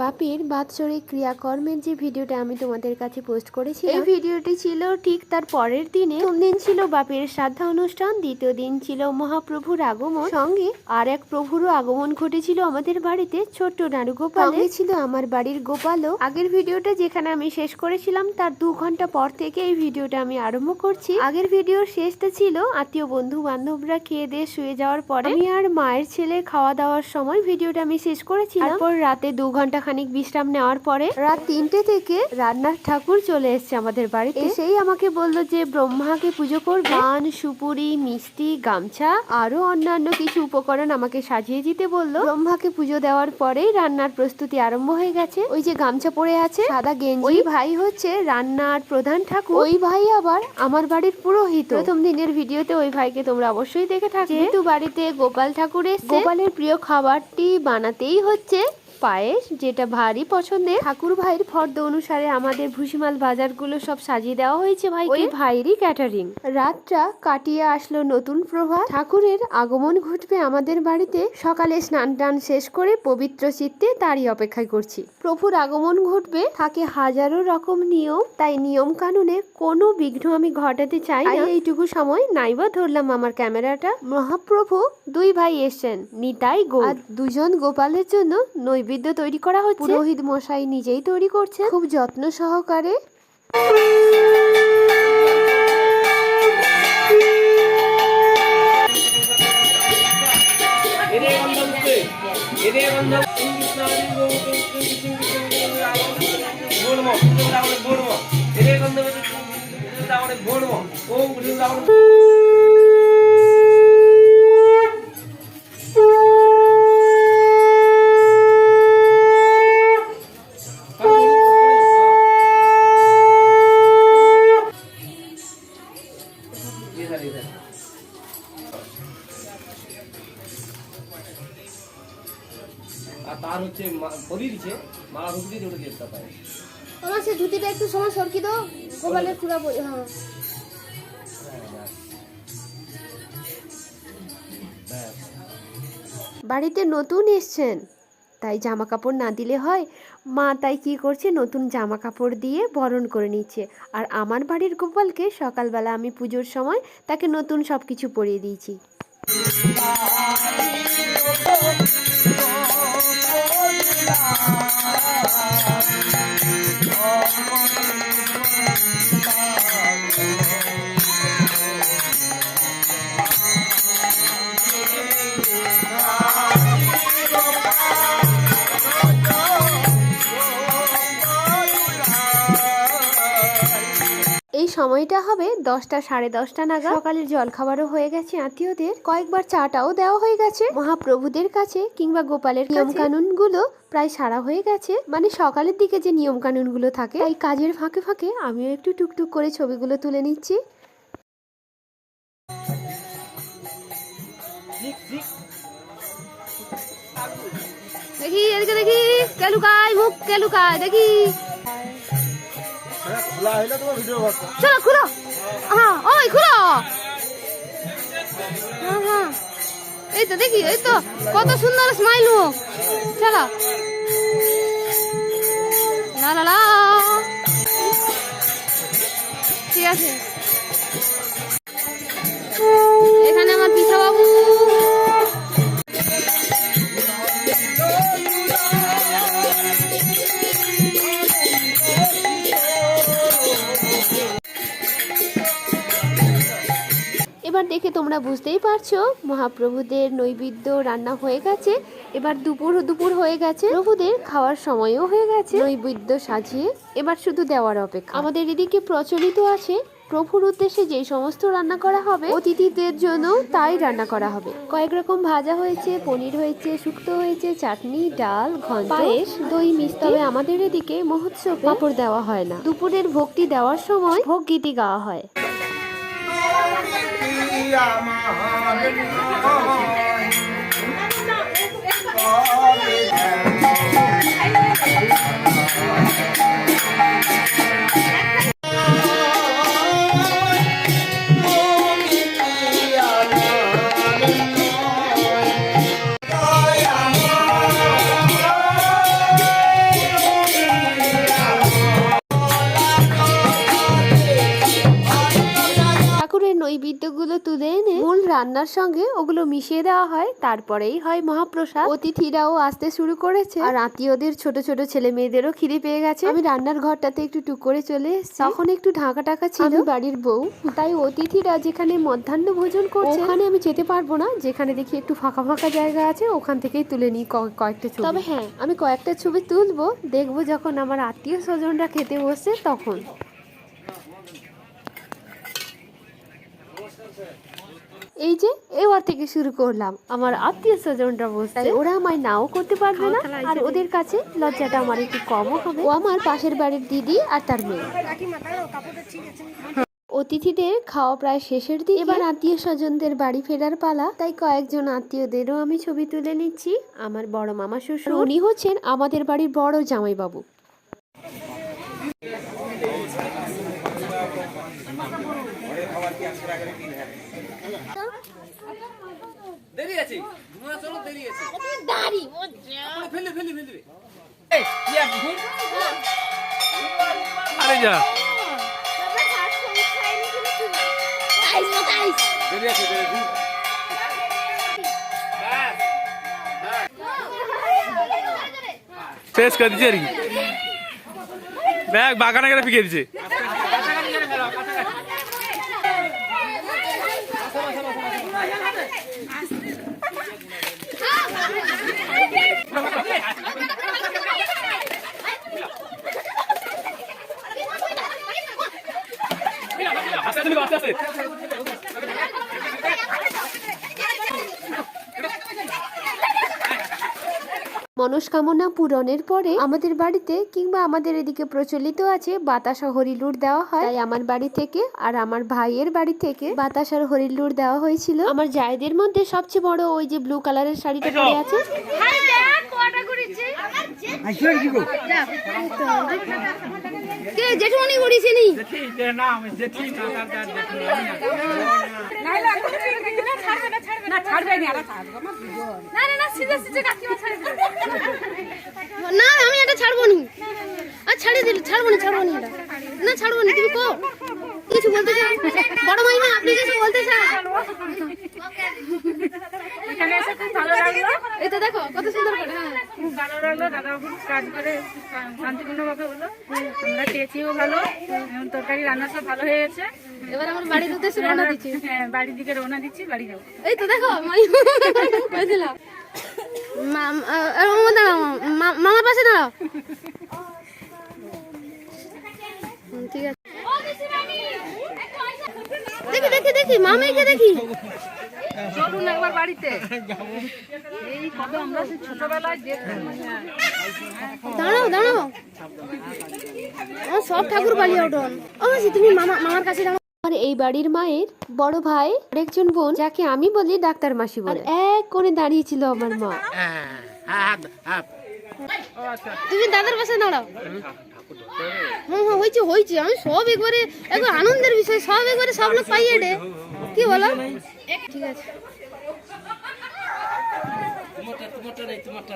বাপির বাৎসরিক ক্রিয়াকর্মের যে ভিডিওটা আমি তোমাদের কাছে পোস্ট করেছি এই ভিডিওটি ছিল ঠিক তার পরের দিনে। দিন ছিল বাপির শ্রাদ্ধা অনুষ্ঠান দ্বিতীয় দিন ছিল মহাপ্রভুর আগমন। সঙ্গে আর এক প্রভুরও আগমন ঘটেছিল আমাদের বাড়িতে ছোট্ট নাড়ু গোপাল ছিল আমার বাড়ির গোপালও। আগের ভিডিওটা যেখানে আমি শেষ করেছিলাম তার দু ঘণ্টা পর থেকে এই ভিডিওটা আমি আরম্ভ করছি। আগের ভিডিওর শেষটা ছিল আত্মীয় বন্ধু বান্ধবরা খেয়ে দিয়ে শুয়ে যাওয়ার পরে। আমি আর মায়ের ছেলে খাওয়া দাওয়ার সময় ভিডিওটা আমি শেষ করেছিলাম। তারপর রাতে দু ঘণ্টা খানিক বিশ্রাম নেওয়ার পরে রাত তিনটে থেকে রান্নার ঠাকুর চলে এসেছে আমাদের বাড়িতে। এসেই আমাকে বলল যে ব্রহ্মাকে পুজো করবে। পান, সুপুরি, মিষ্টি, গামছা, আরও অন্যান্য কিছু উপকরণ আমাকে সাজিয়ে দিতে বলল। ব্রহ্মাকে পুজো দেওয়ার পরেই রান্নার প্রস্তুতি আরম্ভ হয়ে গেছে। ওই যে গামছা পরে আছে, সাদা গেঞ্জি। ওই ভাই হচ্ছে রান্নার প্রধান ঠাকুর। ওই ভাই আবার আমার বাড়ির পুরোহিত। প্রথম দিনের ভিডিওতে ওই ভাইকে তোমরা অবশ্যই দেখে থাকবে। যেহেতু বাড়িতে গোপাল ঠাকুর এসেছে, গোপালের প্রিয় খাবারটি বানাতেই হচ্ছে। পায়েস যেটা ভারী পছন্দের। ঠাকুর ভাইয়ের ফর্দ অনুসারে আমাদের ভুসিমাল বাজারগুলো সব সাজিয়ে দেওয়া হয়েছে ভাই ওই ভাইয়েরই ক্যাটারিং রাতটা কাটিয়ে আসলো নতুন প্রভাত। ঠাকুরের আগমন ঘটবে আমাদের বাড়িতে। সকালে স্নান টান শেষ করে পবিত্র চিত্তে তারই অপেক্ষায় করছি। প্রভুর আগমন ঘটবে। থাকে হাজারো রকম নিয়ম। তাই নিয়ম কানুনে কোনো বিঘ্ন আমি ঘটাতে চাই না। এইটুকু সময় নাইবা ধরলাম আমার ক্যামেরাটা। মহাপ্রভু দুই ভাই এসছেন। নিতাই গো আর দুজন গোপালের জন্য নৈবেদ্য তৈরি করা হচ্ছে। পুরোহিত মশাই নিজেই তৈরি করছে খুব যত্ন সহকারে। এরে তার হচ্ছে পরি দিচ্ছে মালা ঢুকতে ওটা চেষ্টা পায় আমার সে ধুতিটা একটু সময় সরকি দাও গোপালের পুরা বই হ্যাঁ। বাড়িতে নতুন এসছেন তাই জামা কাপড় না দিলে হয়। মা তাই কি করছে নতুন জামা কাপড় দিয়ে বরণ করে নিচ্ছে। আর আমার বাড়ির গোপালকে সকালবেলা আমি পুজোর সময় তাকে নতুন সব কিছু পরিয়ে দিয়েছি। এই সময়টা হবে দশটা, সাড়ে দশটা নাগাদ। সকালের জলখাবারও হয়ে গেছে আত্মীয়দের। কয়েকবার চাটাও দেওয়া হয়ে গেছে। মহাপ্রভুদের কাছে কিংবা গোপালের নিয়ম কানুনগুলো প্রায় সারা হয়ে গেছে। মানে সকালের দিকে যে নিয়ম কানুনগুলো থাকে এই কাজের ফাঁকে ফাঁকে আমিও একটু টুকটুক করে ছবিগুলো তুলে নিচ্ছি। দেখি, এদিকে দেখি। কেলুকাই মুখ কেলুকাই দেখি। চলো, খুলো। হ্যাঁ ওই, খুলো। হ্যাঁ হ্যাঁ এই তো দেখি, এই তো কত সুন্দর স্মাইল মুখ। চলো। লা লা লা। ঠিক আছে। এবার দেখে তোমরা বুঝতেই পারছ, মহাপ্রভুদের নৈবেদ্য রান্না হয়ে গেছে। এবার দুপুর দুপুর হয়ে গেছে। প্রভুদের খাওয়ার সময়ও হয়ে গেছে। নৈবেদ্য সাজিয়ে এবার শুধু দেওয়ার অপেক্ষা। আমাদের এদিকে প্রচলিত আছে, প্রভুর উদ্দেশ্যে যে সমস্ত রান্না করা হবে, অতিথিদের জন্য তাই রান্না করা হবে। কয়েক রকম ভাজা হয়েছে, পনির হয়েছে, শুক্তো হয়েছে, চাটনি, ডাল, ঘন্ট। পায়েস, দই মিষ্টি। তবে আমাদের এদিকে মহোৎসব পাপড় দেওয়া হয় না। দুপুরের ভক্তি দেওয়ার সময় ভোগ গীতি গাওয়া হয়। আমার রান্নার সঙ্গে ওগুলো মিশিয়ে দেওয়া হয় তারপরেই হয় মহাপ্রসাদ। অতিথিরাও আসতে শুরু করেছে। আর আত্মীয়দের ছোট ছোট ছেলে মেয়েদেরও খিদে পেয়ে গেছে। আমি রান্নার ঘরটাতে একটু টুক করে চলে এসেছি। তখন একটু ঢাকা টাকা ছিল বাড়ির বউ তাই অতিথিরা যেখানে মধ্যাহ্ন ভোজন করছে ওখানে আমি যেতে পারব না। যেখানে দেখি একটু ফাঁকা ফাঁকা জায়গা আছে ওখান থেকেই তুলে নিই কয়েকটা ছবি। তবে হ্যাঁ আমি কয়েকটা ছবি তুলবো দেখব যখন আমার আত্মীয় স্বজনরা খেতে বসছে তখন। এই যে এবার থেকে শুরু করলাম। আমার আত্মীয় স্বজনরা তাই ওরা আমায় নাও করতে পারবে না আর ওদের কাছে লজ্জাটা আমার একটু কমও হবে। ও আমার পাশের বাড়ির দিদি আর তার মেয়ে। অতিথিদের খাওয়া প্রায় শেষের দিকে। এবার আত্মীয় স্বজনদের বাড়ি ফেরার পালা। তাই কয়েকজন আত্মীয়দেরও আমি ছবি তুলে নিচ্ছি। আমার বড় মামা শ্বশুর উনি হচ্ছেন আমাদের বাড়ির বড় জামাইবাবু। দেরি আছে। ধোঁয়া চলো দেরি আছে। আপনি ফেলে ফেলে ফেলে আরে যা। দেরি আছে দেরি আছে। শেষ করে দিচ্ছে আর কি। ব্যাগ বাগানে গেলে ফিকে দিচ্ছে আস্তে আস্তে আস্তে আস্তে মনস্কামনা পূরণের পরে আমাদের বাড়িতে কিংবা আমাদের এদিকে প্রচলিত আছে বাতাসা হরিলুর দেওয়া হয়। তাই আমার বাড়ি থেকে আর আমার ভাইয়ের বাড়ি থেকে বাতাসার হরিলুর দেওয়া হয়েছিল। আমার জায়দের মধ্যে সবচেয়ে বড় ওই যে ব্লু কালারের শাড়িটা পরে আছে। কে জেঠুমনি ঘুরিয়েছে নি না আমি এটা ছাড়বো না আর ছাড়ি দিল ছাড়বো না ছাড়বো না এটা না ছাড়বো না তুমি কো কিছু বলতে চাও? বড় মাইমা আপনি কিছু বলতে চান? এখানে এসে খুব ভালো লাগল। এই তো দেখো কত সুন্দর করে হ্যাঁ। খুব ভালো লাগল দাদা খুব কাজ করে শান্তিপূর্ণভাবে হলো আমরা খেয়েছিও ভালো এবং তরকারি রান্না সব ভালো হয়ে গেছে। এবার আমার বাড়ির উদ্দেশ্যে রওনা দিচ্ছি। হ্যাঁ বাড়ির দিকে রওনা দিচ্ছি বাড়ি যাব। এই তো দেখো মাইমা কইছিলাম। মা- আ- আ, মামা দাঁড়াও মামার পাশে দাঁড়াও হুম, ঠিক আছে দেখি দেখি দেখি মামাইকে দেখি। চলুন একবার বাড়িতে। এই কত আমরা সেই ছোটবেলায় দেখতাম। দাঁড়াও দাঁড়াও। আমার সব ঠাকুর উঠুন ও মাসি তুমি মামা মামার কাছে দাঁড়াও। আমার এই বাড়ির মায়ের বড় ভাই আরেকজন বোন যাকে আমি বলি ডাক্তার মাসি বলে। এক করে দাঁড়িয়েছিল আমার মা। তুমি দাদার পাশে দাঁড়াও। হ্যাঁ হ্যাঁ হয়েছে হয়েছে। আমি সব একবারে, একবার আনন্দের বিষয়, সব একবারে সব লোক পাইয়ে ডে কি বলো? ঠিক আছে। তোমারটা তোমারটা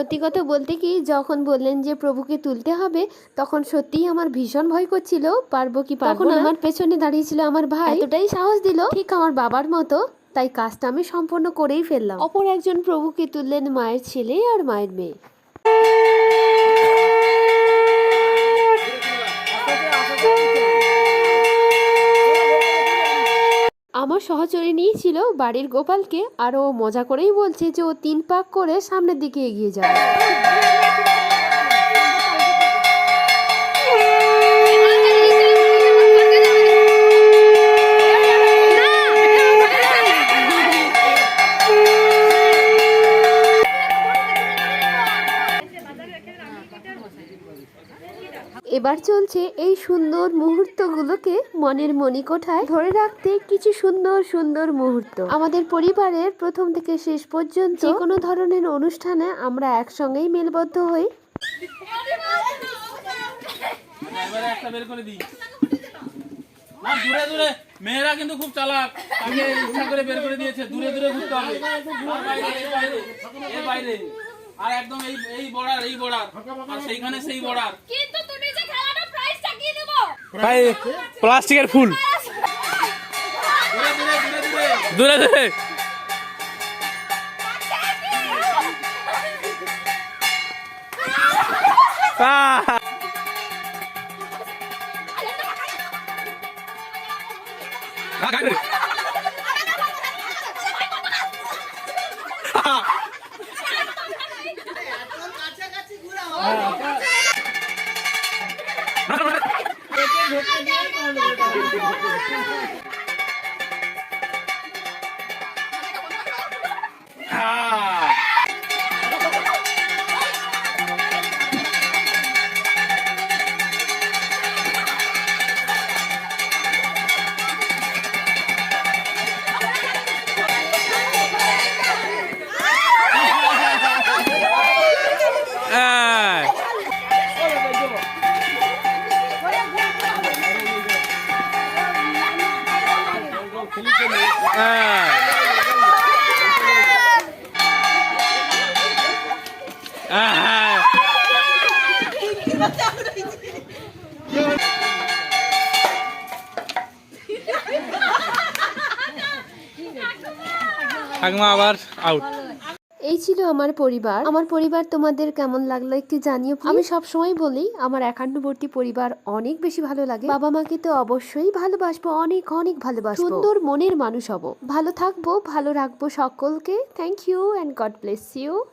সত্যি কথা বলতে কি যখন বললেন যে প্রভুকে তুলতে হবে তখন সত্যিই আমার ভীষণ ভয় করছিল। পারব কি পারব না? আমার পেছনে দাঁড়িয়েছিল আমার ভাই। এতটাই সাহস দিল। ঠিক আমার বাবার মতো। তাই কাজটা আমি সম্পন্ন করেই ফেললাম। অপর একজন প্রভুকে তুললেন মায়ের ছেলে আর মায়ের মেয়ে। আমার সহচরী নিয়েছিল বাড়ির গোপালকে আরও মজা করেই বলছে যে ও তিন পাক করে সামনের দিকে এগিয়ে যাবে। এবার চলছে এই সুন্দর মুহূর্তগুলোকে মনের মণিকোঠায় ধরে রাখতে কিছু সুন্দর সুন্দর মুহূর্ত। আমাদের পরিবারের প্রথম থেকে শেষ পর্যন্ত যে কোনো ধরনের অনুষ্ঠানে আমরা একসঙ্গেই মেলবদ্ধ হই। এবারে একটা বের করে দিই। না দূরে দূরে। মেয়েরা কিন্তু খুব চালাক। তাকে ইচ্ছা করে বের করে দিয়েছে। দূরে দূরে ঘুরতে হবে। আর বাইরে একদম এই এই বর্ডার এই বর্ডার। আর সেইখানে সেই বর্ডার। কিন্তু তুমি ভাই প্লাস্টিকের ফুল। দূরে দূরে। দূরে はい! এই ছিল আমার পরিবার। আমার পরিবার তোমাদের কেমন লাগল একটু জানিও আমি সব সময় বলি, আমার একান্নবর্তী পরিবার অনেক বেশি ভালো লাগে। বাবা মাকে তো অবশ্যই ভালোবাসবো, অনেক অনেক ভালোবাসবো। সুন্দর মনের মানুষ হব। ভালো থাকব, ভালো রাখব সকলকে। Thank you and God bless you